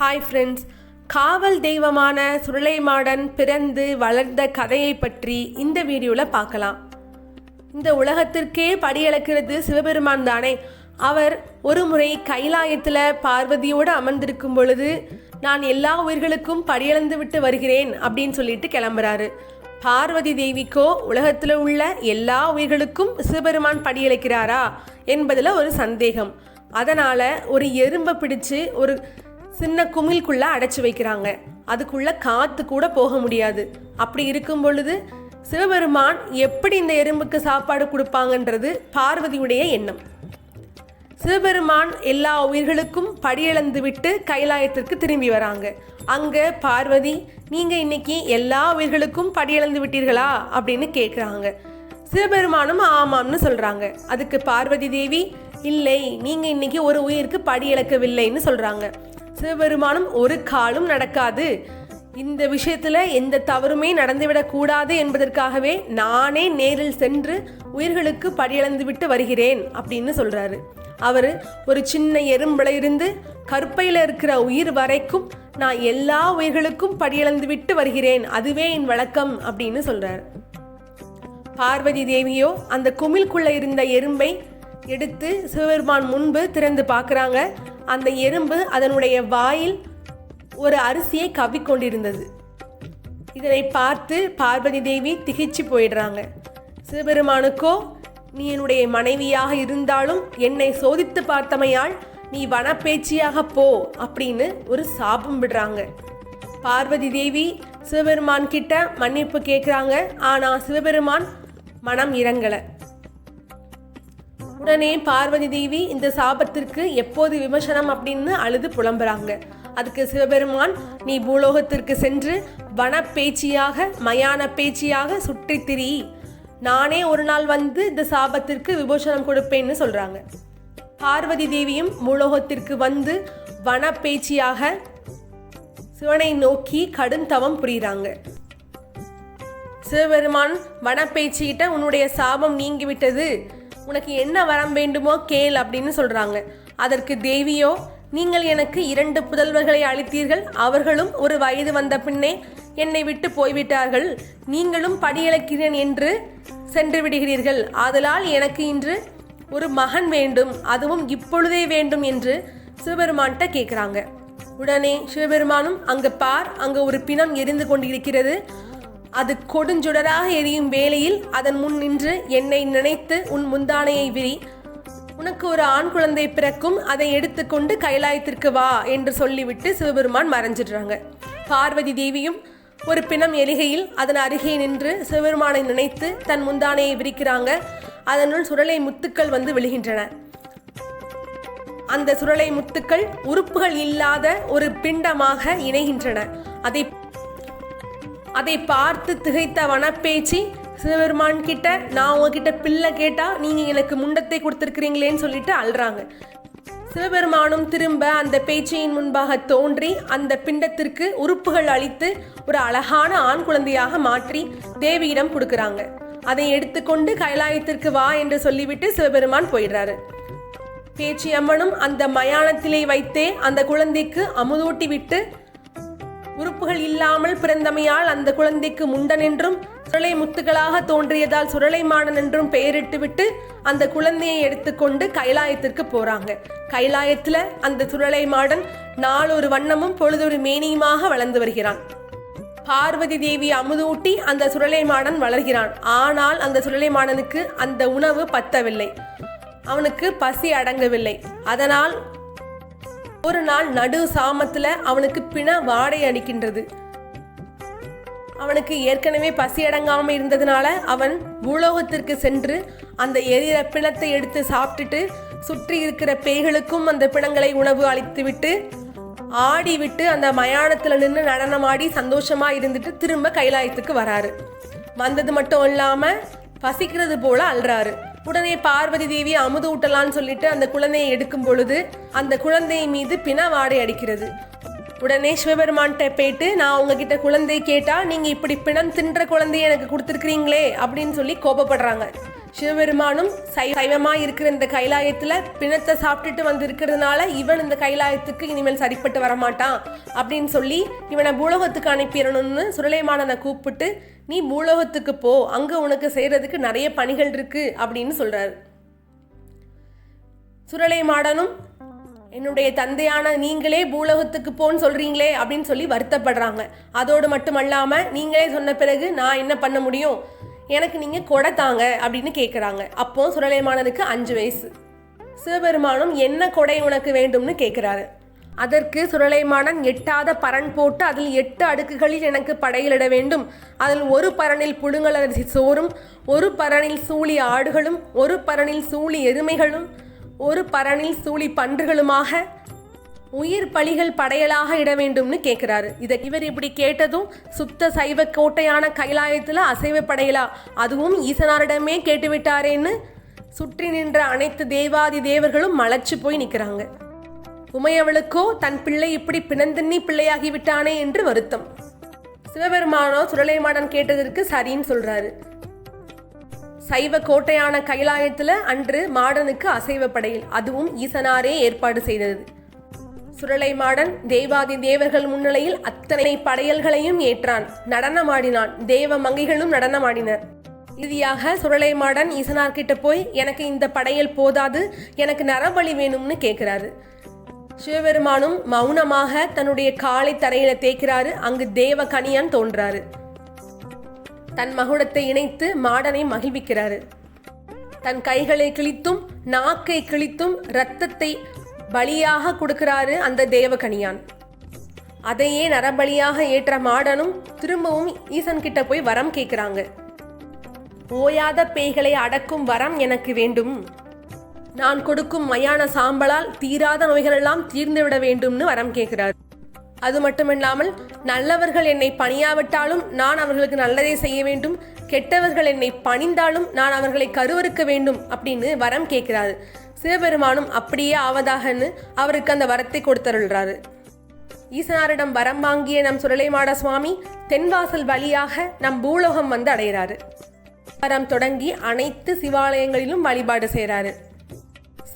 Hi friends காவல் தெய்வமான சுருளைமாடன் பிறந்து வளர்ந்த கதையை பற்றி இந்த வீடியோவில் பார்க்கலாம். இந்த உலகத்திற்கே படியளக்கிறது சிவபெருமான் தானே. அவர் ஒரு முறை கைலாயத்தில் பார்வதியோடு அமர்ந்திருக்கும் பொழுது நான் எல்லா உயிர்களுக்கும் படியளந்து விட்டு வருகிறேன் அப்படின்னு சொல்லிட்டு கிளம்புறாரு. பார்வதி தேவிக்கோ உலகத்தில் உள்ள எல்லா உயிர்களுக்கும் சிவபெருமான் படியளிக்கிறாரா? என்பதில் ஒரு சந்தேகம். அதனால் ஒரு எறும்பை பிடிச்சு ஒரு சின்ன குமிழ்குள்ள அடைச்சி வைக்கிறாங்க. அதுக்குள்ள காத்து கூட போக முடியாது. அப்படி இருக்கும் பொழுது சிவபெருமான் எப்படி இந்த எறும்புக்கு சாப்பாடு கொடுப்பாங்கன்றது பார்வதியுடைய எண்ணம். சிவபெருமான் எல்லா உயிர்களுக்கும் படியிழந்து விட்டு கைலாயத்திற்கு திரும்பி வராங்க. அங்கே பார்வதி நீங்கள் இன்னைக்கு எல்லா உயிர்களுக்கும் படியிழந்து விட்டீர்களா? அப்படின்னு கேட்குறாங்க சிவபெருமானும் ஆமாம்னு சொல்கிறாங்க அதுக்கு பார்வதி தேவி இல்லை நீங்கள் இன்னைக்கு ஒரு உயிருக்கு படி இழக்கவில்லைன்னு சொல்கிறாங்க சிவபெருமானும் ஒரு காலும் நடக்காது. இந்த விஷயத்தில் எந்த தவறுமே நடந்துவிடக்கூடாது என்பதற்காகவே நானே நேரில் சென்று உயிர்களுக்கு படியளந்து விட்டு வருகிறேன் அப்படின்னு சொல்கிறாரு அவர் ஒரு சின்ன எறும்புல இருந்து கற்பையில் இருக்கிற உயிர் வரைக்கும் நான் எல்லா உயிர்களுக்கும் படியளந்து விட்டு வருகிறேன். அதுவே என் வழக்கம் அப்படின்னு சொல்கிறார் பார்வதி தேவியோ அந்த குமிழ்குள்ள இருந்த எறும்பை எடுத்து சிவபெருமான் முன்பு திறந்து பார்க்குறாங்க. அந்த எறும்பு அதனுடைய வாயில் ஒரு அரிசியை கவ்விக்கொண்டிருந்தது. இதனை பார்த்து பார்வதி தேவி திகிச்சு போயிடுறாங்க. சிவபெருமானுக்கோ நீ என்னுடைய மனைவியாக இருந்தாலும் என்னை சோதித்து பார்த்தமையால் நீ வனப்பேச்சியாக போ அப்படின்னு ஒரு சாபம் விடுறாங்க. பார்வதி தேவி சிவபெருமான் கிட்ட மன்னிப்பு கேட்குறாங்க. ஆனால் சிவபெருமான் மனம் இறங்கலை. உடனே பார்வதி தேவி இந்த சாபத்திற்கு எப்போது விமர்சனம் அப்படின்னு அழுது புலம்புறாங்க. அதுக்கு சிவபெருமான் நீ பூலோகத்திற்கு சென்று வனப்பேச்சியாக மயான பேச்சியாக சுற்றி திரி. நானே ஒரு நாள் வந்து இந்த சாபத்திற்கு விபூஷணம் கொடுப்பேன்னு சொல்றாங்க. பார்வதி தேவியும் பூலோகத்திற்கு வந்து வனப்பேச்சியாக சிவனை நோக்கி கடும் தவம் புரியுறாங்க. சிவபெருமான் வனப்பேச்சிக்கிட்ட உன்னுடைய சாபம் நீங்கிவிட்டது. உனக்கு என்ன வரம் வேண்டுமோ கேள் அப்படின்னு சொல்கிறாங்க அதற்கு தேவியோ நீங்கள் எனக்கு இரண்டு புதல்வர்களை அளித்தீர்கள் அவர்களும் ஒரு வயது வந்த பின்னே என்னை விட்டு போய்விட்டார்கள். நீங்களும் படியளக்கிறேன் என்று சென்று விடுகிறீர்கள். ஆதலால் எனக்கு இன்று ஒரு மகன் வேண்டும் அதுவும் இப்பொழுதே வேண்டும் என்று சிவபெருமான்கிட்ட கேட்குறாங்க. உடனே சிவபெருமானும் அங்கே பார் அங்கே ஒரு பிணம் எரிந்து கொண்டிருக்கிறது. அது கொடுஞ்சுடராக எரியும் வேளையில் அதன் முன் நின்று என்னை நினைத்து உன் முந்தானையை விரி. உனக்கு ஒரு ஆண் குழந்தை பிறக்கும் அதை எடுத்துக்கொண்டு கைலாயத்திற்கு வா என்று சொல்லிவிட்டு சிவபெருமான் மறைஞ்சிடுறாங்க. பார்வதி தேவியும் ஒரு பிணம் எலிகையில் அதன் அருகே நின்று சிவபெருமானை நினைத்து தன் முந்தானையை விரிக்கிறாங்க. அதனுள் சுடலை முத்துக்கள் வந்து விழுகின்றன. அந்த சுரலை முத்துக்கள் உறுப்புகள் இல்லாத ஒரு பிண்டமாக இணைகின்றன. அதை அதை பார்த்து திகைத்த வனப்பேச்சி சிவபெருமான் கிட்ட நான் உங்ககிட்ட பிள்ளை கேட்டா நீங்க எனக்கு முண்டத்தை கொடுத்துருக்கிறீங்களேன்னு சொல்லிட்டு அழுறாங்க சிவபெருமானும் திரும்ப அந்த பேச்சையின் முன்பாக தோன்றி அந்த பிண்டத்திற்கு உறுப்புகள் அளித்து ஒரு அழகான ஆண் குழந்தையாக மாற்றி தேவியிடம் கொடுக்குறாங்க. அதை எடுத்துக்கொண்டு கைலாயத்திற்கு வா என்று சொல்லிவிட்டு சிவபெருமான் போயிடுறாரு. பேச்சி அம்மனும் அந்த மயானத்திலே வைத்தே அந்த குழந்தைக்கு அமுதூட்டி விட்டு உறுப்புகள் இல்லாமல் பிறந்தமையால் அந்த குழந்தைக்கு முண்டன் என்றும் சுரளை முத்துகளாக தோன்றியதால் சுரலை மாடன் என்றும் பெயரிட்டு விட்டு அந்த குழந்தையை எடுத்துக்கொண்டு கைலாயத்திற்கு போறாங்க. கைலாயத்துல அந்த சுரளை மாடன் நாளொரு வண்ணமும் பொழுதொரு மேனியுமாக வளர்ந்து வருகிறான். பார்வதி தேவி அமுதூட்டி அந்த சுரளை மாடன் வளர்கிறான். ஆனால் அந்த சுரளை மாடனுக்கு அந்த உணவு பத்தவில்லை. அவனுக்கு பசி அடங்கவில்லை. அதனால் ஒரு நாள் நடு சாமத்துல அவனுக்கு பிண வாடை அடிக்கின்றது அவனுக்கு ஏற்கனவே பசி அடங்காமல் இருந்ததுனால அவன் பூலோகத்திற்கு சென்று அந்த எரியிற பிணத்தை எடுத்து சாப்பிட்டுட்டு சுற்றி இருக்கிற பேய்களுக்கும் அந்த பிணங்களை உணவு அளித்துவிட்டு ஆடி விட்டு அந்த மயானத்தில் நின்று நடனமாடி சந்தோஷமாக இருந்துட்டு திரும்ப கைலாயத்துக்கு வராரு. வந்தது மட்டும் இல்லாமல் பசிக்கிறது போல அல்றாரு. உடனே பார்வதி தேவி அமுது ஊட்டலான்னு சொல்லிட்டு அந்த குழந்தையை எடுக்கும் பொழுது அந்த குழந்தை மீது பிண வாடை அடிக்கிறது. உடனே சிவபெருமான்கிட்ட போயிட்டு நான் உங்ககிட்ட குழந்தை கேட்டால் நீங்கள் இப்படி பிணம் தின்ற குழந்தைய எனக்கு கொடுத்துருக்கிறீங்களே அப்படின்னு சொல்லி கோபப்படுறாங்க. சிவபெருமானும் சை சைவமாக இருக்கிற இந்த கைலாயத்தில் பிணத்தை சாப்பிட்டுட்டு வந்து இருக்கிறதுனால இவன் இந்த கைலாயத்துக்கு இனிமேல் சரிப்பட்டு வரமாட்டான் அப்படின்னு சொல்லி இவனை பூலோகத்துக்கு அனுப்பிடணும்னு சுரலைமானனை கூப்பிட்டு நீ பூலோகத்துக்கு போ அங்கே உனக்கு செய்கிறதுக்கு நிறைய பணிகள் இருக்கு அப்படின்னு சொல்கிறார் சுரலை மாடனும் என்னுடைய தந்தையான நீங்களே பூலோகத்துக்கு போன்னு சொல்கிறீங்களே அப்படின்னு சொல்லி வருத்தப்படுறாங்க. அதோடு மட்டுமல்லாமல் நீங்களே சொன்ன பிறகு நான் என்ன பண்ண முடியும்? எனக்கு நீங்கள் கொடை தாங்க அப்படின்னு கேட்குறாங்க அப்போ சுரலைமானனுக்கு அஞ்சு வயசு. சிவபெருமானும் என்ன கொடை உனக்கு வேண்டும்னு கேட்குறாரு அதற்கு சுரலைமானன் எட்டாத பரன் போட்டு அதில் எட்டு அடுக்குகளில் எனக்கு படையிலிட வேண்டும். அதில் ஒரு பரனில் புழுங்கலரிசி சோறும் ஒரு பரனில் சூழி ஆடுகளும் ஒரு பரனில் சூழி எருமைகளும் ஒரு பரனில் சூழி பன்றுகளுமாக உயிர் பலிகள் படையலாக இட வேண்டும்னு கேட்குறாரு இதை இவர் இப்படி கேட்டதும் சுத்த சைவ கோட்டையான கைலாயத்தில் அசைவ படையலா? அதுவும் ஈசனாரிடமே கேட்டுவிட்டாரேன்னு சுற்றி நின்ற அனைத்து தேவாதி தேவர்களும் மலைச்சு போய் நிற்கிறாங்க உமையவளுக்கோ தன் பிள்ளை இப்படி பிணந்தண்ணி பிள்ளையாகி விட்டானே என்று வருத்தம். சிவபெருமானோ சுரலைமாடன் கேட்டதற்கு சரின்னு சொல்றாரு. சைவ கோட்டையான கைலாயத்தில் அன்று மாடனுக்கு அசைவ படையில் அதுவும் ஈசனாரே ஏற்பாடு செய்தது. சுரலை மாடன் தேவாதி தேவர்கள் முன்னிலையில் அத்தனை படையல்களையும் ஏற்றான். நடனமாடினான். தேவ மங்கைகளும் நடனமாடினர். இறுதியாக சுரலை மாடன் ஈசனார்கிட்ட போய் எனக்கு இந்த படையல் போதாது. எனக்கு நரபலி வேணும்னு கேட்குறாரு. சிவபெருமானும் மௌனமாக தன்னுடைய காலை தரையில தேய்க்கிறாரு. அங்கு தேவ கனியான் தோன்றாரு. தன் மகுடத்தை இணைத்து மாடனை மகிழ்விக்கிறாரு. தன் கைகளை கிழித்தும் நாக்கை கிழித்தும் இரத்தத்தை பலியாக கொடுக்கிறாரு அந்த தேவகனியான். அதையே நரபலியாக ஏற்ற மாடனும் திரும்பவும் ஈசன் கிட்ட போய் வரம் கேட்குறாங்க. ஓயாத பேய்களை அடக்கும் வரம் எனக்கு வேண்டும். நான் கொடுக்கும் மயான சாம்பலால் தீராத நோய்களெல்லாம் தீர்ந்து விட வேண்டும்னு வரம் கேட்கிறார். அது மட்டுமில்லாமல் நல்லவர்கள் என்னை பணியாவிட்டாலும் நான் அவர்களுக்கு நல்லதை செய்ய வேண்டும். கெட்டவர்கள் என்னை பணிந்தாலும் நான் அவர்களை கருவறுக்க வேண்டும் அப்படின்னு வரம் கேட்கிறாரு. சிவபெருமானும் அப்படியே ஆவதாகன்னு அவருக்கு அந்த வரத்தை கொடுத்தருள்றாரு. ஈசனாரிடம் வரம் வாங்கிய நம் சுரலைமாட சுவாமி தென்வாசல் வழியாக நம் பூலோகம் வந்து அடைகிறாரு. வரம் தொடங்கி அனைத்து சிவாலயங்களிலும் வழிபாடு செய்கிறாரு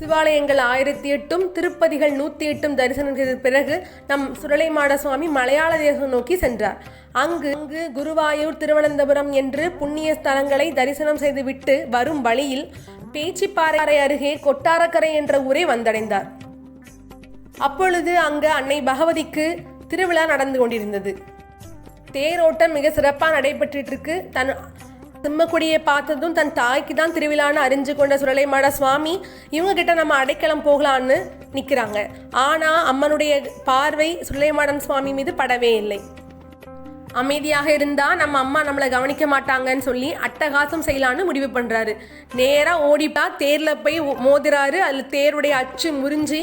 சிவாலயங்கள் ஆயிரத்தி எட்டும் திருப்பதிகள் நூற்றி எட்டும் தரிசனம் செய்த பிறகு நம் சுரலைமாட சுவாமி மலையாள தேசம் நோக்கி சென்றார். அங்கு அங்கு குருவாயூர் திருவனந்தபுரம் என்று புண்ணிய ஸ்தலங்களை தரிசனம் செய்துவிட்டு வரும் வழியில் பேச்சிப்பாறை அருகே கொட்டாரக்கரை என்ற ஊரை வந்தடைந்தார். அப்பொழுது அங்கு அன்னை பகவதிக்கு திருவிழா நடந்து கொண்டிருந்தது. தேரோட்டம் மிக சிறப்பாக நடைபெற்றிருக்கு தன் சிம்மக்குடியை பார்த்ததும் தன் தாய்க்கு தான் திருவிழான்னு அறிஞ்சு கொண்ட சுரலைமாட சுவாமி இவங்க கிட்ட நம்ம அடைக்கலம் போகலான்னு நிற்கிறாங்க ஆனால் அம்மனுடைய பார்வை சுரலைமாடன் சுவாமி மீது படவே இல்லை. அமைதியாக இருந்தால் நம்ம அம்மா நம்மளை கவனிக்க மாட்டாங்கன்னு சொல்லி அட்டகாசம் செய்யலான்னு முடிவு பண்ணுறாரு நேராக ஓடிப்பா தேரில் போய் மோதுறாரு அதில் தேருடைய அச்சு முறிஞ்சு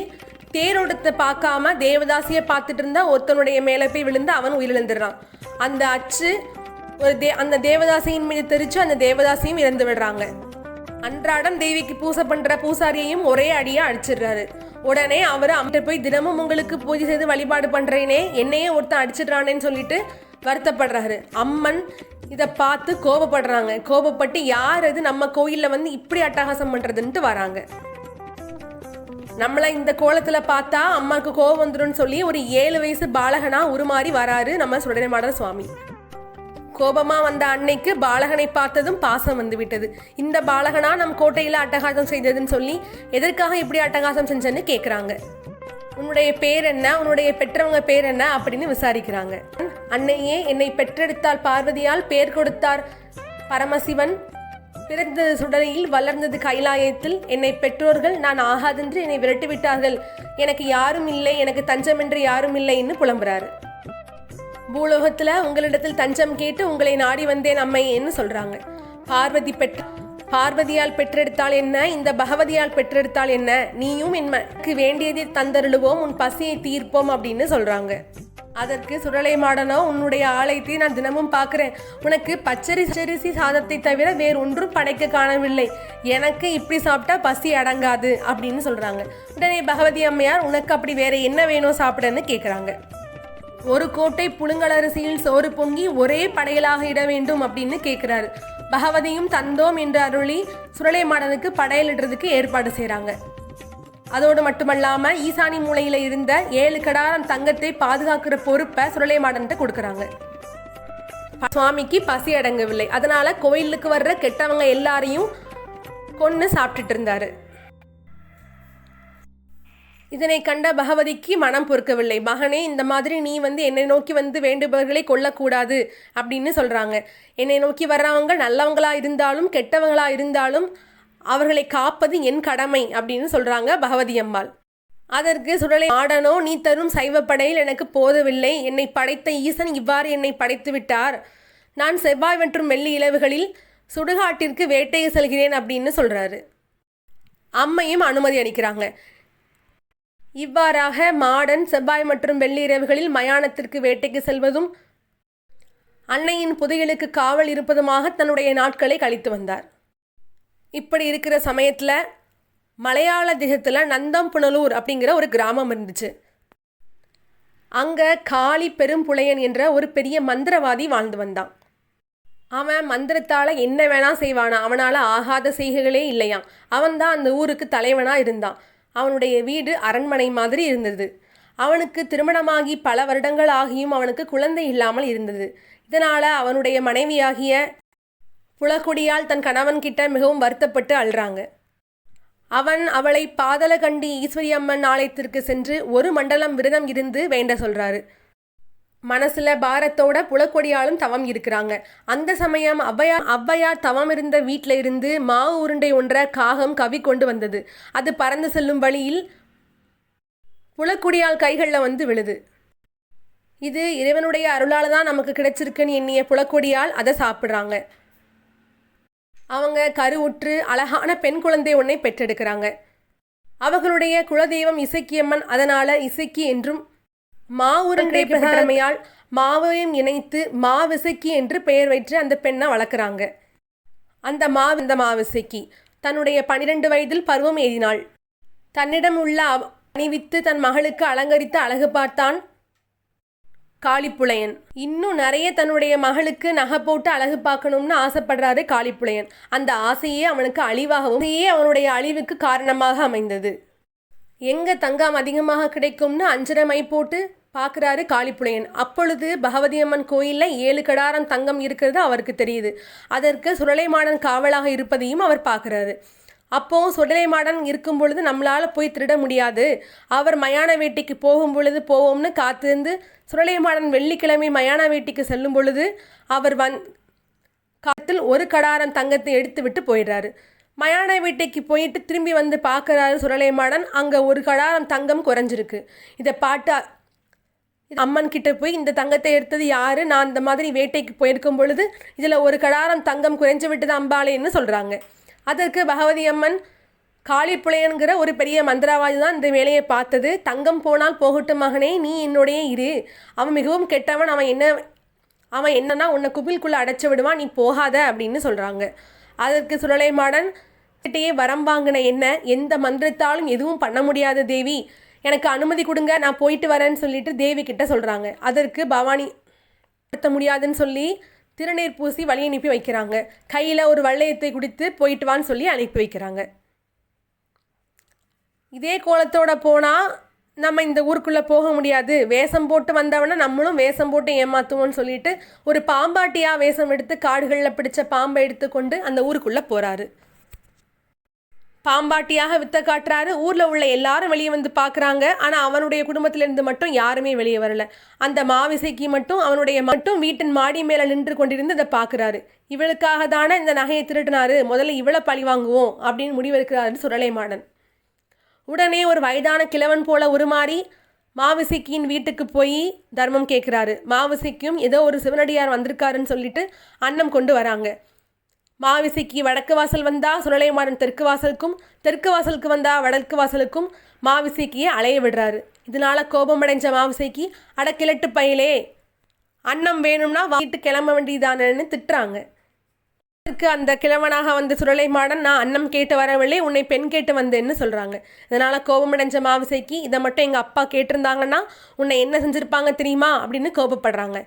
தேரோடத்தை பார்க்காம தேவதாசியை பார்த்துட்டு இருந்தா ஒருத்தனுடைய மேலே போய் விழுந்து அவன் உயிரிழந்துடுறான். அந்த அச்சு ஒரு தே அந்த தேவதாசியின் மீது தெரிச்சு அந்த தேவதாசியும் இறந்து விடுறாங்க. அன்றாடம் தேவிக்கு பூசை பண்ற பூசாரியையும் ஒரே அடியா அடிச்சிடுறாரு. உடனே அவர் அவர்கிட்ட போய் தினமும் உங்களுக்கு பூஜை செய்து வழிபாடு பண்றேனே என்னையே ஒருத்தன் அடிச்சிடுறானேன்னு சொல்லிட்டு வருத்தப்படுறாரு. அம்மன் இதை பார்த்து கோபப்படுறாங்க. கோபப்பட்டு யார் இது நம்ம கோயிலில் வந்து இப்படி அட்டகாசம் பண்ணுறதுன்ட்டு வராங்க. நம்மளை இந்த கோலத்தில் பார்த்தா அம்மாவுக்கு கோபம் வந்துடும் சொல்லி ஒரு ஏழு வயசு பாலகனா உருமாறி வராரு நம்ம சுடனமாடர் சுவாமி. கோபமா வந்த அன்னைக்கு பாலகனை பார்த்ததும் பாசம் வந்து விட்டது இந்த பாலகனா நம் கோட்டையில் அட்டகாசம் செய்ததுன்னு சொல்லி எதற்காக இப்படி அட்டகாசம் செஞ்சேன்னு கேட்குறாங்க உன்னுடைய பேர் என்ன? உன்னுடைய பெற்றவங்க பேர் என்ன? அப்படின்னு விசாரிக்கிறாங்க. அன்னையே என்னை பெற்றெடுத்தால் பார்வதியால் பேர் கொடுத்தார் பரமசிவன். பிறந்தது சுடலையில் வளர்ந்தது கைலாயத்தில் என்னை பெற்றோர்கள் நான் ஆகாதென்று என்னை விரட்டிவிட்டார்கள். எனக்கு யாரும் இல்லை எனக்கு தஞ்சமென்று யாரும் இல்லைன்னு புலம்புறாரு. பூலோகத்தில் உங்களிடத்தில் தஞ்சம் கேட்டு உங்களை நாடி வந்தேன் அம்மையேன்னு சொல்கிறாங்க பார்வதி பெற்ற பார்வதியால் பெற்றெடுத்தால் என்ன? இந்த பகவதியால் பெற்றெடுத்தால் என்ன? நீயும் என்மக்கு வேண்டியதை தந்தருளுவோம் உன் பசியை தீர்ப்போம் அப்படின்னு சொல்றாங்க. அதற்கு சுடலை மாடனோ உன்னுடைய ஆலயத்தை நான் தினமும் பார்க்குறேன். உனக்கு பச்சரி சரிசி சாதத்தை தவிர வேறு ஒன்றும் படைக்க காணவில்லை. எனக்கு இப்படி சாப்பிட்டா பசி அடங்காது அப்படின்னு சொல்றாங்க. உடனே பகவதி அம்மையார் உனக்கு அப்படி வேற என்ன வேணும் சாப்பிடன்னு கேட்குறாங்க ஒரு கோட்டை புழுங்கலரிசியில் சோறு பொங்கி ஒரே படையலாக இட வேண்டும் அப்படின்னு கேட்குறாரு பகவதியும் தந்தோம் என்று அருளி சுரளைமாடனுக்கு படையலிடுறதுக்கு ஏற்பாடு செய்கிறாங்க அதோடு மட்டுமல்லாம ஈசானி மூலையில இருந்த ஏழு கடாரம் தங்கத்தை பாதுகாக்கிற பொறுப்பை சுரளைமாடன்ட்ட கொடுக்குறாங்க. சுவாமிக்கு பசி அடங்கவில்லை. அதனால கோயிலுக்கு வர்ற கெட்டவங்க எல்லாரையும் கொன்று சாப்பிட்டுட்டு இருந்தாரு. இதனை கண்ட பகவதிக்கு மனம் பொறுக்கவில்லை. மகனே இந்த மாதிரி நீ வந்து என்னை நோக்கி வந்து வேண்டுபவர்களை கொல்லக்கூடாது அப்படின்னு சொல்கிறாங்க என்னை நோக்கி வர்றவங்க நல்லவங்களாக இருந்தாலும் கெட்டவங்களாக இருந்தாலும் அவர்களை காப்பது என் கடமை அப்படின்னு சொல்கிறாங்க பகவதி அம்மாள். அதற்கு சுடலை ஆடனோ நீ தரும் சைவப்படையில் எனக்கு போதவில்லை. என்னை படைத்த ஈசன் இவ்வாறு என்னை படைத்து விட்டார். நான் செவ்வாய் மற்றும் வெள்ளி இலவுகளில் சுடுகாட்டிற்கு வேட்டையை செல்கிறேன் அப்படின்னு சொல்கிறாரு அம்மையும் அனுமதி அளிக்கிறாங்க. இவ்வாறாக மாடன் செவ்வாய் மற்றும் வெள்ளி இரவுகளில் மயானத்திற்கு வேட்டைக்கு செல்வதும் அன்னையின் புதையலுக்கு காவல் இருப்பதுமாக தன்னுடைய நாட்களை கழித்து வந்தார். இப்படி இருக்கிற சமயத்தில் மலையாள தேசத்தில் நந்தம்புணலூர் அப்படிங்கிற ஒரு கிராமம் இருந்துச்சு. அங்கே காளி பெரும்புளையன் என்ற ஒரு பெரிய மந்திரவாதி வாழ்ந்து வந்தான். அவன் மந்திரத்தால் என்ன வேணால் செய்வானா அவனால் ஆகாத செய்கைகளே இல்லையாம். அவன்தான் அந்த ஊருக்கு தலைவனாக இருந்தான். அவனுடைய வீடு அரண்மனை மாதிரி இருந்தது. அவனுக்கு திருமணமாகி பல வருடங்கள் ஆகியும் அவனுக்கு குழந்தை இல்லாமல் இருந்தது. இதனால் அவனுடைய மனைவியாகிய புலக்குடியால் தன் கணவன்கிட்ட மிகவும் வருத்தப்பட்டு அழுறாங்க. அவன் அவளை பாதலகண்டி ஈஸ்வரி அம்மன் ஆலயத்திற்கு சென்று ஒரு மண்டலம் விரதம் இருந்து வேண்ட சொல்றாரு. மனசுல பாரத்தோட புலக்கொடியாலும் தவம் இருக்கிறாங்க. அந்த சமயம் ஔவையார் ஔவையார் தவம் இருந்த வீட்டில் இருந்து மாவு உருண்டை ஒன்றை காகம் கவி கொண்டு வந்தது. அது பறந்து செல்லும் வழியில் புலக்குடியால் கைகளில் வந்து விழுது. இது இறைவனுடைய அருளால் தான் நமக்கு கிடைச்சிருக்குன்னு எண்ணிய புலக்கொடியால் அதை சாப்பிட்றாங்க. அவங்க கருவுற்று அழகான பெண் குழந்தை ஒன்றை பெற்றெடுக்கிறாங்க. அவர்களுடைய குலதெய்வம் இசக்கியம்மன். அதனால இசக்கி என்றும் மாவுரண்டை பெற்றமையால் மாவையும் இணைத்து மாவிசக்கி என்று பெயர் வைத்து அந்த பெண்ணை வளர்க்குறாங்க. அந்த மாவு இந்த மாவிசக்கி தன்னுடைய பனிரெண்டு வயதில் பருவம் ஏறினாள் தன்னிடம் உள்ள அணிவித்து தன் மகளுக்கு அலங்கரித்து அழகு பார்த்தான் காளிப்புளையன் இன்னும் நிறைய தன்னுடைய மகளுக்கு நகை போட்டு அழகு பார்க்கணும்னு ஆசைப்படுறாரு காளிப்புளையன் அந்த ஆசையே அவனுக்கு அழிவாகவும் அவனுடைய அழிவுக்கு காரணமாக அமைந்தது. எங்க தங்கம் அதிகமாக கிடைக்கும்னு அஞ்சரை மை போட்டு பார்க்குறாரு காளிப்புலையன். அப்பொழுது பகவதி அம்மன் கோயிலில் ஏழு கடாரம் தங்கம் இருக்கிறது அவருக்கு தெரியுது. அதற்கு சுரலைமாடன் காவலாக இருப்பதையும் அவர் பார்க்குறாரு. அப்போவும் சுடலைமாடன் இருக்கும் பொழுது நம்மளால் போய் திருட முடியாது. அவர் மயான வேட்டைக்கு போகும் பொழுது போவோம்னு காத்திருந்து சுடலைமாடன் வெள்ளிக்கிழமை மயான வேட்டைக்கு செல்லும் பொழுது அவர் வந் காத்தில் ஒரு கடாரம் தங்கத்தை எடுத்து விட்டு போயிடுறாரு. மயான வீட்டைக்கு போயிட்டு திரும்பி வந்து பார்க்குறாரு சுரலைமாடன் அங்கே ஒரு கடாரம் தங்கம் குறைஞ்சிருக்கு. இதை பாட்டு அம்மன் கிட்ட போய் இந்த தங்கத்தை எடுத்தது யாரு? நான் இந்த மாதிரி வேட்டைக்கு போயிருக்கும் பொழுது இதில் ஒரு கடாரம் தங்கம் குறைஞ்சு விட்டது அம்பாளேன்னு சொல்கிறாங்க அதற்கு பகவதி அம்மன் காளிப்புளையன்கிற ஒரு பெரிய மந்திரவாதி தான் இந்த வேலையை பார்த்தது. தங்கம் போனால் போகட்டும் மகனே நீ என்னுடைய இரு. அவன் மிகவும் கெட்டவன். அவன் என்ன அவன் என்னன்னா உன்னை குபில்குள்ளே அடைச்சி விடுவான். நீ போகாத அப்படின்னு சொல்கிறாங்க அதற்கு சுழலை மாடன் கிட்டேயே வரம் வாங்கின என்ன? எந்த மந்திரத்தாலும் எதுவும் பண்ண முடியாத தேவி. எனக்கு அனுமதி கொடுங்க நான் போயிட்டு வரேன்னு சொல்லிட்டு தேவி கிட்ட சொல்கிறாங்க அதற்கு பவானி நடத்த முடியாதுன்னு சொல்லி திருநீர் பூசி வழி அனுப்பி வைக்கிறாங்க. கையில் ஒரு வளையத்தை குடித்து போயிட்டு வான்னு சொல்லி அனுப்பி வைக்கிறாங்க. இதே கோலத்தோட போனால் நம்ம இந்த ஊருக்குள்ளே போக முடியாது. வேஷம் போட்டு வந்தவனா நம்மளும் வேஷம் போட்டு ஏமாற்றுவோம்னு சொல்லிட்டு ஒரு பாம்பாட்டியாக வேஷம் எடுத்து காடுகளில் பிடிச்ச பாம்பை எடுத்துக்கொண்டு அந்த ஊருக்குள்ளே போகிறாரு பாம்பாட்டியாக வித்த காட்டுறாரு. ஊரில் உள்ள எல்லாரும் வெளியே வந்து பார்க்குறாங்க ஆனால் அவனுடைய குடும்பத்திலேருந்து மட்டும் யாருமே வெளியே வரல. அந்த மாவிசைக்கு மட்டும் அவனுடைய மட்டும் வீட்டின் மாடி மேலே நின்று கொண்டிருந்து இதை பார்க்குறாரு இவளுக்காக தானே இந்த நகையை திருட்டினாரு முதல்ல இவளை பழி வாங்குவோம் அப்படின்னு முடிவெடுக்கிறாரு சுரலைமாடன் உடனே ஒரு வயதான கிழவன் போல உருமாறி மாவிசிக்கியின் வீட்டுக்கு போய் தர்மம் கேட்குறாரு. மாவிசிக்கும் ஏதோ ஒரு சிவனடியார் வந்திருக்காருன்னு சொல்லிட்டு அன்னம் கொண்டு வராங்க. மாவிசைக்கு வடக்கு வாசல் வந்தா சுரலைமாறன் தெற்கு வாசலுக்கும் தெற்கு வாசலுக்கு வந்தா வடக்கு வாசலுக்கும் மாவிசைக்கியை அலைய விடுறாரு. இதனால கோபமடைஞ்ச மாவிசைக்கு அடக்கிழட்டு பயிலே அன்னம் வேணும்னா வாங்கிட்டு கிளம்ப வேண்டியதானு திட்டுறாங்க. அதற்கு அந்த கிழவனாக வந்த சுரலைமாடன் நான் அன்னம் கேட்டு வரவில்லை உன்னை பெண் கேட்டு வந்தேன்னு சொல்கிறாங்க இதனால் கோபமடைஞ்ச மாவிசைக்கு இதை மட்டும் எங்கள் அப்பா கேட்டிருந்தாங்கன்னா உன்னை என்ன செஞ்சுருப்பாங்க தெரியுமா? அப்படின்னு கோபப்படுறாங்க.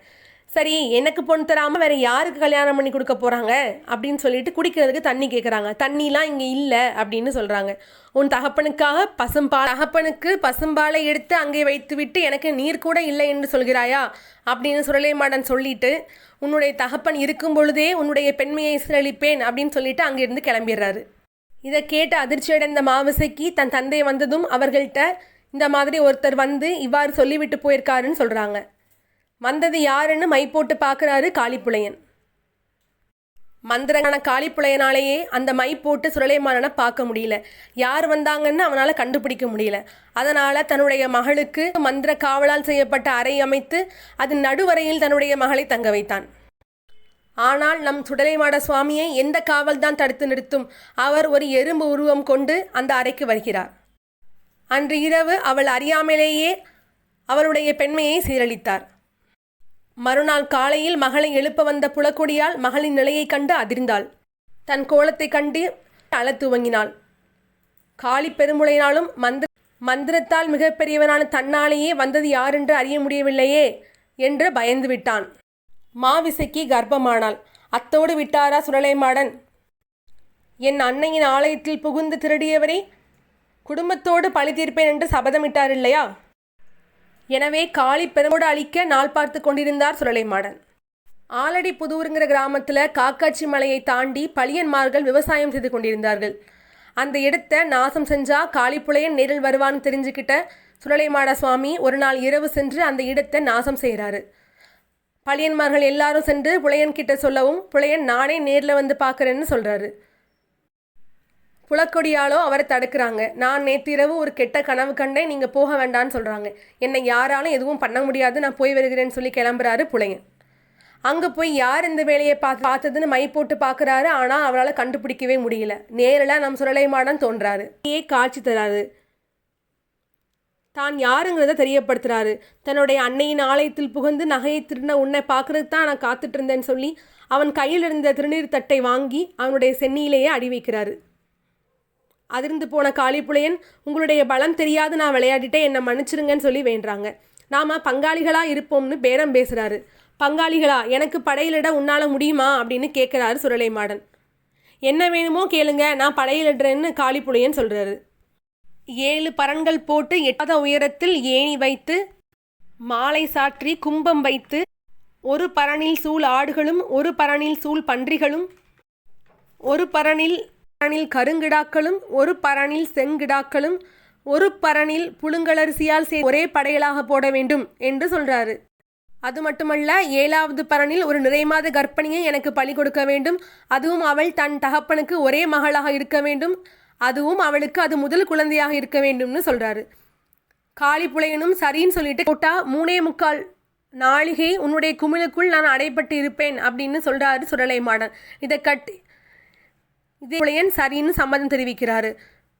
சரி எனக்கு பொண்ணு தராமல் வேற யாருக்கு கல்யாணம் பண்ணி கொடுக்க போகிறாங்க அப்படின்னு சொல்லிட்டு குடிக்கிறதுக்கு தண்ணி கேட்குறாங்க தண்ணிலாம் இங்கே இல்லை அப்படின்னு சொல்கிறாங்க உன் தகப்பனுக்காக பசும்பால் தகப்பனுக்கு பசும்பாலை எடுத்து அங்கே வைத்துவிட்டு எனக்கு நீர் கூட இல்லை என்று சொல்கிறாயா? அப்படின்னு சுரலைமாடன் சொல்லிட்டு உன்னுடைய தகப்பன் இருக்கும் பொழுதே உன்னுடைய பெண்மையை சீரழிப்பேன் அப்படின்னு சொல்லிட்டு அங்கேருந்து கிளம்பிடுறாரு. இதை கேட்டு அதிர்ச்சியடைந்த மாவசைக்கு தன் தந்தை வந்ததும் அவர்கள்ட்ட இந்த மாதிரி ஒருத்தர் வந்து இவ்வாறு சொல்லிவிட்டு போயிருக்காருன்னு சொல்கிறாங்க வந்தது யாருன்னு மை போட்டு பார்க்குறாரு காளிப்புளையன் மந்திரகான காளிப்புளையனாலேயே அந்த மை போட்டு சுரலைமானனை பார்க்க முடியல. யார் வந்தாங்கன்னு அவனால் கண்டுபிடிக்க முடியல. அதனால் தன்னுடைய மகளுக்கு மந்திர காவலால் செய்யப்பட்ட அறை அமைத்து அதன் நடுவரையில் தன்னுடைய மகளை தங்க வைத்தான். ஆனால் நம் சுடலைமாட சுவாமியை எந்த காவல்தான் தடுத்து நிறுத்தும்? அவர் ஒரு எறும்பு உருவம் கொண்டு அந்த அறைக்கு வருகிறார். அன்று இரவு அவள் அறியாமலேயே அவளுடைய பெண்மையை சீரழித்தார். மறுநாள் காலையில் மகளை எழுப்ப வந்த புலக்கொடியால் மகளின் நிலையைக் கண்டு அதிர்ந்தாள். தன் கோலத்தைக் கண்டு அழத் துவங்கினாள். காளி பெருமுளையினாலும் மந்திர மந்திரத்தால் மிகப்பெரியவனான தன்னாலேயே வந்தது யாரென்று அறிய முடியவில்லையே என்று பயந்து விட்டான். மாவிசைக்கு கர்ப்பமானாள். அத்தோடு விட்டாரா சுடலைமாடன் என் அன்னையின் ஆலயத்தில் புகுந்து திருடியவரை குடும்பத்தோடு பழி தீர்ப்பேன் என்று சபதமிட்டார் இல்லையா? எனவே காளி பெருமோடு அழிக்க நாள் பார்த்து கொண்டிருந்தார் சுரலைமாடன். ஆலடி புதூருங்கிற கிராமத்தில் காக்காட்சி மலையை தாண்டி பழியன்மார்கள் விவசாயம் செய்து கொண்டிருந்தார்கள். அந்த இடத்த நாசம் செஞ்சா காளிப்புளையன் நேரில் வருவான்னு தெரிஞ்சுக்கிட்ட சுரலைமாட சுவாமி ஒரு நாள் இரவு சென்று அந்த இடத்தை நாசம் செய்கிறாரு பழியன்மார்கள் எல்லாரும் சென்று புலையன் கிட்ட சொல்லவும் புலையன் நானே நேரில் வந்து பார்க்குறேன்னு சொல்கிறாரு புலக்கொடியாலோ அவரை தடுக்கிறாங்க. நான் நேற்றிரவு ஒரு கெட்ட கனவு கண்டேன் நீங்கள் போக வேண்டான்னு சொல்கிறாங்க என்னை யாராலும் எதுவும் பண்ண முடியாது நான் போய் வருகிறேன்னு சொல்லி கிளம்புறாரு புலையன். அங்கே போய் யார் இந்த வேலையை பார்த்து பார்த்ததுன்னு மை போட்டு பார்க்குறாரு ஆனால் அவரால் கண்டுபிடிக்கவே முடியல. நேரில் நம் சுரலைமாடன் தோன்றாரு. ஏ காட்சி தராரு தான் யாருங்கிறத தெரியப்படுத்துகிறாரு தன்னுடைய அன்னையின் ஆலயத்தில் புகுந்து நகையை திருடின உன்னை பார்க்கறதுக்கு தான் நான் காத்துட்டு இருந்தேன்னு சொல்லி அவன் கையில் இருந்த திருநீர் தட்டை வாங்கி அவனுடைய சென்னியிலேயே அடி வைக்கிறாரு. அதிர்ந்து போன காளிப்புளையன் உங்களுடைய பலம் தெரியாது நான் விளையாடிட்டேன் என்னை மன்னிச்சிருங்கன்னு சொல்லி வேண்டுறாங்க. நாம் பங்காளிகளாக இருப்போம்னு பேரம் பேசுகிறாரு பங்காளிகளா எனக்கு படையிலிட உன்னால் முடியுமா? அப்படின்னு கேட்குறாரு சுரலைமாடன். என்ன வேணுமோ கேளுங்க நான் படையிலிடுறேன்னு காளிப்புளையன் சொல்கிறாரு ஏழு பரன்கள் போட்டு எட்டாத உயரத்தில் ஏணி வைத்து மாலை சாற்றி கும்பம் வைத்து ஒரு பரனில் சூழ் ஆடுகளும் ஒரு பரனில் சூழ் பன்றிகளும் ஒரு பரனில் பரணில் கருங்கிடாக்களும் ஒரு பரனில் செங்கிடாக்களும் ஒரு பரனில் புழுங்கலரிசியால் சே ஒரே படையலாக போட வேண்டும் என்று சொல்றாரு. அது மட்டுமல்ல ஏழாவது பரனில் ஒரு நிறைமாத கர்ப்பிணியை எனக்கு பழி கொடுக்க வேண்டும். அதுவும் அவள் தன் தகப்பனுக்கு ஒரே மகளாக இருக்க வேண்டும். அதுவும் அவளுக்கு அது முதல் குழந்தையாக இருக்க வேண்டும்னு சொல்றாரு. புலையனும் சரின்னு சொல்லிட்டு போட்டா மூணே முக்கால் நாளிகை உன்னுடைய குமிழுக்குள் நான் அடைப்பட்டு இருப்பேன் அப்படின்னு சொல்றாரு சுரலைமாடன் இதை கட்டி இதே சரின்னு சம்மதம் தெரிவிக்கிறாரு.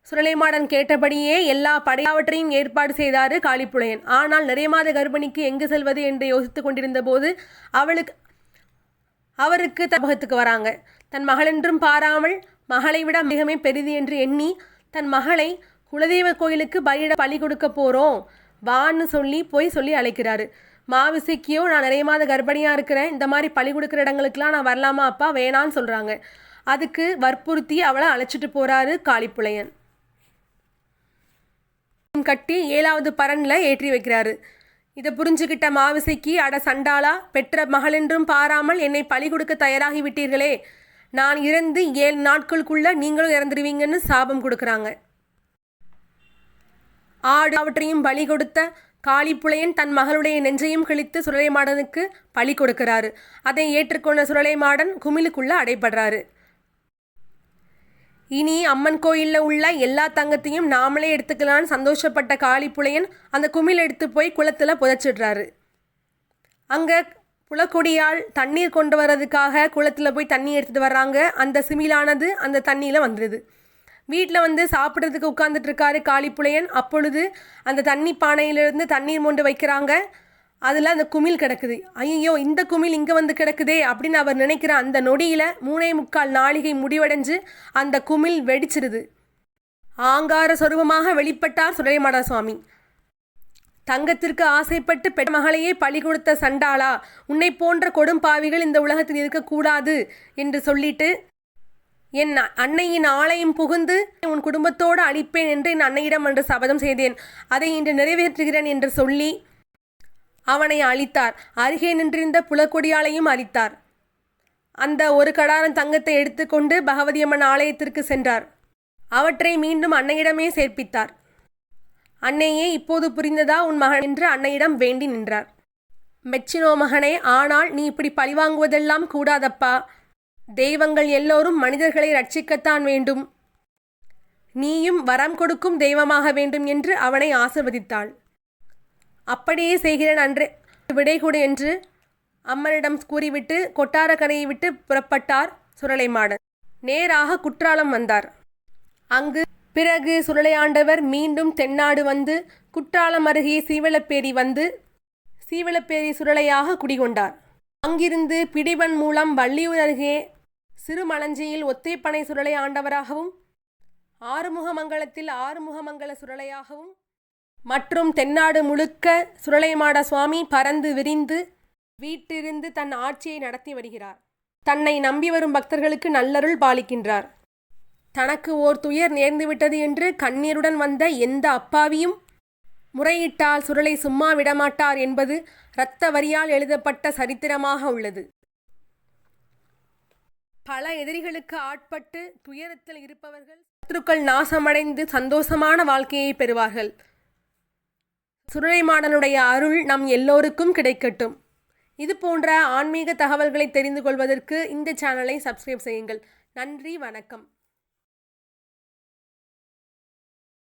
சுரலைமாடன் கேட்டபடியே எல்லா படையாவற்றையும் ஏற்பாடு செய்தாரு காளிப்புலையன். ஆனால் நிறைய மாத கர்ப்பிணிக்கு எங்கு செல்வது என்று யோசித்து கொண்டிருந்த போது அவளுக்கு அவருக்கு தபகத்துக்கு வராங்க. தன் மகளென்றும் பாராமல் மகளை விட மிகமே பெரிது என்று எண்ணி தன் மகளை குலதெய்வ கோயிலுக்கு பலியிட பலி கொடுக்க போகிறோம் வான்னு சொல்லி போய் சொல்லி அழைக்கிறாரு. மாவிசைக்கியோ நான் நிறைய மாத கர்ப்பிணியாக இருக்கிறேன். இந்த மாதிரி பழி கொடுக்குற இடங்களுக்கெல்லாம் நான் வரலாமா அப்பா? வேணான்னு சொல்கிறாங்க அதுக்கு வற்புறுத்தி அவளை அழைச்சிட்டு போகிறாரு காளிப்புளையன் கட்டி ஏழாவது பரனில் ஏற்றி வைக்கிறாரு. இதை புரிஞ்சுக்கிட்ட மாவிசைக்கு அட சண்டாளா பெற்ற மகளென்றும் பாராமல் என்னை பழி கொடுக்க தயாராகி விட்டீர்களே. நான் இறந்து ஏழு நாட்களுக்குள்ளே நீங்களும் இறந்துருவீங்கன்னு சாபம் கொடுக்குறாங்க. ஆடு அவற்றையும் பலி கொடுத்த காளிப்புளையன் தன் மகளுடைய நெஞ்சையும் கிழித்து சுரலைமாடனுக்கு பழி கொடுக்கிறாரு. அதை ஏற்றுக்கொண்ட சுரலைமாடன் குமிழுக்குள்ளே அடைபடுறாரு. இனி அம்மன் கோயிலில் உள்ள எல்லா தங்கத்தையும் நாமளே எடுத்துக்கலான்னு சந்தோஷப்பட்ட காளிப்புளையன் அந்த குமிழ் எடுத்து போய் குளத்தில் புதைச்சிடுறாரு. அங்கே குளக்கொடியால் தண்ணீர் கொண்டு வர்றதுக்காக குளத்தில் போய் தண்ணி எடுத்துகிட்டு வர்றாங்க. அந்த சிமிலானது அந்த தண்ணியில் வந்துடுது வீட்டில் வந்து சாப்பிட்றதுக்கு உட்காந்துட்டு இருக்காரு காளிப்புளையன் அப்பொழுது அந்த தண்ணி பானையிலிருந்து தண்ணீர் மொண்டு வைக்கிறாங்க. அதில் அந்த குமிழ் கிடக்குது. ஐயோ இந்த குமிழ் இங்கே வந்து கிடக்குதே அப்படின்னு அவர் நினைக்கிற அந்த நொடியில் மூணே முக்கால் நாளிகை முடிவடைஞ்சு அந்த குமிழ் வெடிச்சிருது. ஆங்கார சொருபமாக வெளிப்பட்டார் சுரேமடா சுவாமி. தங்கத்திற்கு ஆசைப்பட்டு பெண் மகளையே பழி கொடுத்த சண்டாளா உன்னை போன்ற கொடும்பாவிகள் இந்த உலகத்தில் இருக்கக்கூடாது என்று சொல்லிட்டு என் அன்னையின் ஆலயம் புகுந்து உன் குடும்பத்தோடு அழிப்பேன் என்று என் அன்னையிடம் என்று சபதம் செய்தேன். அதை இன்று நிறைவேற்றுகிறேன் என்று சொல்லி அவனை அழித்தார். அருகே நின்றிருந்த புலக்கொடியாலையும் அழித்தார். அந்த ஒரு கடாரம் தங்கத்தை எடுத்துக்கொண்டு பகவதியம்மன் ஆலயத்திற்கு சென்றார். அவற்றை மீண்டும் அன்னையிடமே சேர்ப்பித்தார். அன்னையே இப்போது புரிந்ததா உன் மகன் என்று அன்னையிடம் வேண்டி நின்றார். மெச்சினோ மகனே ஆனால் நீ இப்படி பழிவாங்குவதெல்லாம் கூடாதப்பா. தெய்வங்கள் எல்லோரும் மனிதர்களை ரட்சிக்கத்தான் வேண்டும். நீயும் வரம் கொடுக்கும் தெய்வமாக வேண்டும் என்று அவனை ஆசிர்வதித்தாள். அப்படியே செய்கிறேன் அன்று. விடை கொடு என்று அம்மனிடம் கூறிவிட்டு கொட்டாரக்கரையை விட்டு புறப்பட்டார் சுரலைமாடன். நேராக குற்றாலம் வந்தார். அங்கு பிறகு சுரலையாண்டவர் மீண்டும் தென்னாடு வந்து குற்றாலம் அருகே சீவலப்பேரி வந்து சீவலப்பேரி சுரலையாக குடிகொண்டார். அங்கிருந்து பிடிவன் மூலம் வள்ளியூர் அருகே சிறுமலஞ்சியில் ஒத்தைப்பனை சுரலை ஆண்டவராகவும் ஆறுமுகமங்கலத்தில் ஆறுமுகமங்கல சுரலையாகவும் மற்றும் தென்னாடு முழுக்க சுரளைமாட சுவாமி பறந்து விரிந்து வீட்டிருந்து தன் ஆட்சியை நடத்தி வருகிறார். தன்னை நம்பி வரும் பக்தர்களுக்கு நல்லருள் பாலிக்கின்றார். தனக்கு ஓர் துயர் நேர்ந்துவிட்டது என்று கண்ணீருடன் வந்த எந்த அப்பாவியும் முறையிட்டால் சுருளை சும்மா விடமாட்டார் என்பது இரத்த வரியால் எழுதப்பட்ட சரித்திரமாக உள்ளது. பல எதிரிகளுக்கு ஆட்பட்டு துயரத்தில் இருப்பவர்கள் சத்துருக்கள் நாசமடைந்து சந்தோஷமான வாழ்க்கையை பெறுவார்கள். சுரலைமாடனுடைய அருள் நம் எல்லோருக்கும் கிடைக்கட்டும். இது போன்ற ஆன்மீக தகவல்களை தெரிந்து கொள்வதற்கு இந்த சேனலை சப்ஸ்கிரைப் செய்யுங்கள். நன்றி வணக்கம்.